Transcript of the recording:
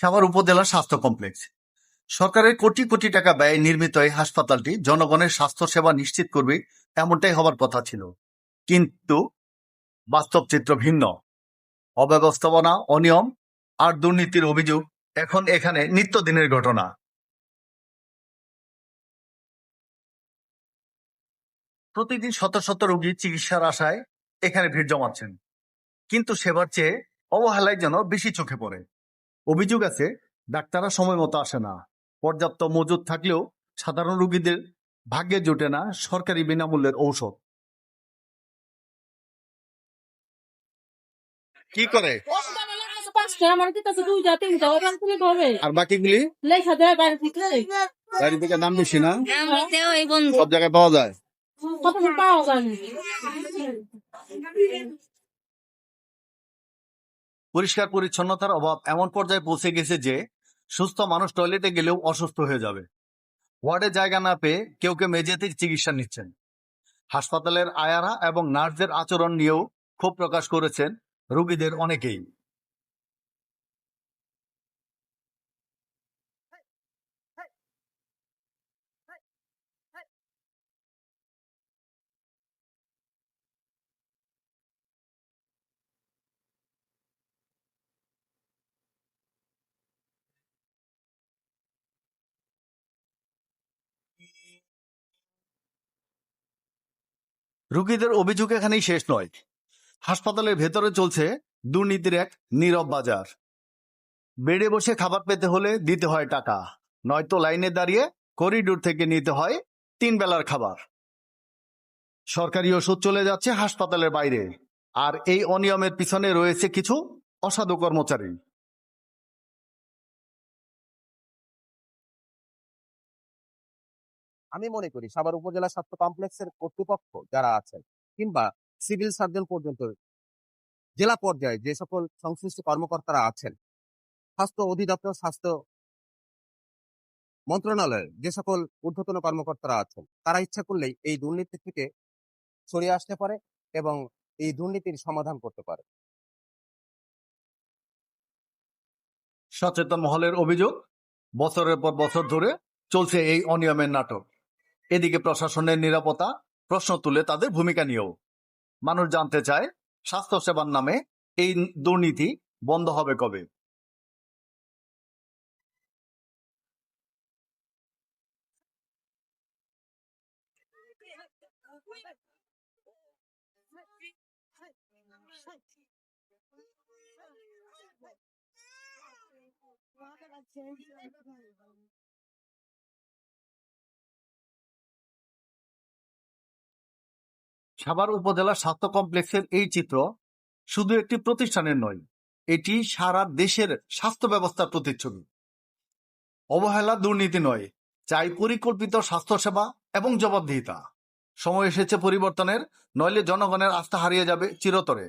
সাভার উপজেলা স্বাস্থ্য কমপ্লেক্স। সরকারের কোটি কোটি টাকা ব্যয়ে নির্মিত এই হাসপাতালটি জনগণের স্বাস্থ্য সেবা নিশ্চিত করবে এমনটাই হবার কথা ছিল। কিন্তু বাস্তব চিত্র ভিন্ন। অব্যবস্থাপনা, অনিয়ম আর দুর্নীতির অভিযোগ এখন এখানে নিত্যদিনের ঘটনা। প্রতিদিন শত শত রোগী চিকিৎসার আশায় এখানে ভিড় জমাচ্ছেন। কিন্তু সেবার চেয়ে অবহেলায় যেন বেশি চোখে পড়ে। অভিযোগ আছে, ডাক্তাররা সময় মতো আসে না। পর্যাপ্ত মজুদ থাকলেও সাধারণ রোগীদের ভাগ্যে জোটে না সরকারি বিনামূল্যের ঔষধ। কি করে? আর বাকিগুলি? বাইরে থেকে বেশি না? সব জায়গায় পাওয়া যায় পাওয়া যায়। পরিষ্কার পরিচ্ছন্নতার অভাব এমন পর্যায়ে পৌঁছে গেছে যে, সুস্থ মানুষ টয়লেটে গেলেও অসুস্থ হয়ে যাবে। ওয়ার্ডে জায়গা না পেয়ে কেউ কেউ মেঝেতে চিকিৎসা নিচ্ছেন। হাসপাতালের আয়ারা এবং নার্সদের আচরণ নিয়েও ক্ষোভ প্রকাশ করেছেন রোগীদের অনেকেই। রোগীদের অভিযোগ এখানেই শেষ নয়। হাসপাতালের ভেতরে চলছে দুর্নীতির এক নীরব বাজার। বেডে বসে খাবার পেতে হলে দিতে হয় টাকা, নয়তো লাইনে দাঁড়িয়ে করিডোর থেকে নিতে হয় তিন বেলার খাবার। সরকারি ওষুধ চলে যাচ্ছে হাসপাতালের বাইরে, আর এই অনিয়মের পিছনে রয়েছে কিছু অসাধু কর্মচারী। আমি মনে করি সাভার উপজেলা স্বাস্থ্য কমপ্লেক্সের কর্তৃপক্ষ যারা আছেন কিংবা সিভিল সার্জন পর্যন্ত জেলা পর্যায়ে যে সকল সংশ্লিষ্ট কর্মকর্তারা আছেন, স্বাস্থ্য অধিদপ্তর, স্বাস্থ্য মন্ত্রণালয়ের যে সকল ঊর্ধ্বতন কর্মকর্তারা আছেন, তারা ইচ্ছা করলেই এই দুর্নীতি থেকে সরিয়ে আসতে পারে এবং এই দুর্নীতির সমাধান করতে পারে। সচেতন মহলের অভিযোগ, বছরের পর বছর ধরে চলছে এই অনিয়মের নাটক। এদিকে প্রশাসনের নিরাপত্তা প্রশ্ন তুলে তাদের ভূমিকা নিয়েও। মানুষ জানতে চায় স্বাস্থ্য সেবার নামে এই দুর্নীতি বন্ধ হবে কবে? সাভার উপজেলা স্বাস্থ্য কমপ্লেক্সের এই চিত্র শুধু একটি প্রতিষ্ঠানের নয়, এটি সারা দেশের স্বাস্থ্য ব্যবস্থার প্রতিচ্ছবি। অবহেলা দুর্নীতি নয়, চাই পরিকল্পিত স্বাস্থ্যসেবা এবং জবাবদিহিতা। সময় এসেছে পরিবর্তনের, নইলে জনগণের আস্থা হারিয়ে যাবে চিরতরে।